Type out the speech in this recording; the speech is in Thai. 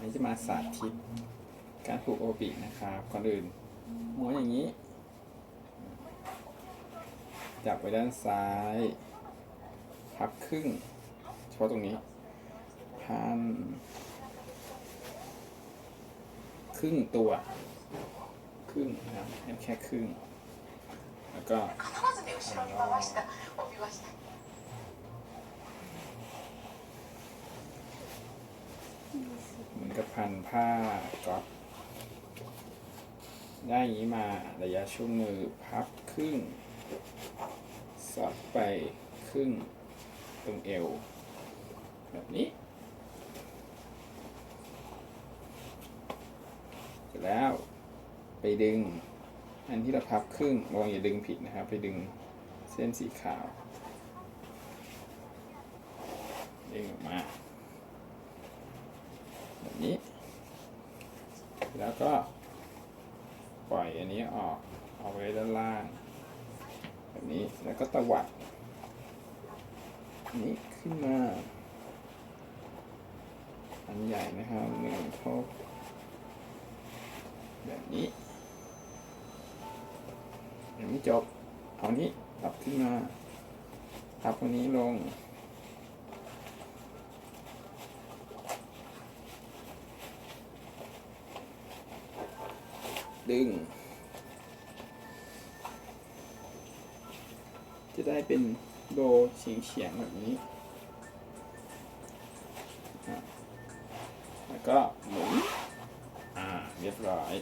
อันนี้จะมาสาธิตการผูกโอบินะครับ ก่อนอื่นม้วนอย่างนี้ จับไว้ด้านซ้าย พับครึ่งเฉพาะตรงนี้ พัน ครึ่งตัว ครึ่งนะครับแค่ครึ่ง แล้วก็ พันผ้าก๊อตได้ยี้มาระยะช่วงมือพับครึ่งสอดไปครึ่งตรงเอว แบบนี้เสร็จแล้วไปดึง อันที่เราพับครึ่งระวังอย่าดึงผิดนะครับ ไปดึงเส้นสีขาว ดึงออกมา แบบ นี้ แล้วก็ ปล่อยอันนี้ออก เอาไว้ด้านล่าง แบบนี้ แล้วก็ตวัดอันนี้ขึ้นมา อันใหญ่นะครับหนึ่งทบแบบนี้ยังไม่จบ เอานี้ปรับขึ้นมาปรับคนนี้ลง ดึง จะได้เป็นโดเฉียงเฉียงๆแบบนี้ แล้วก็หมุน อ่า เรียบร้อย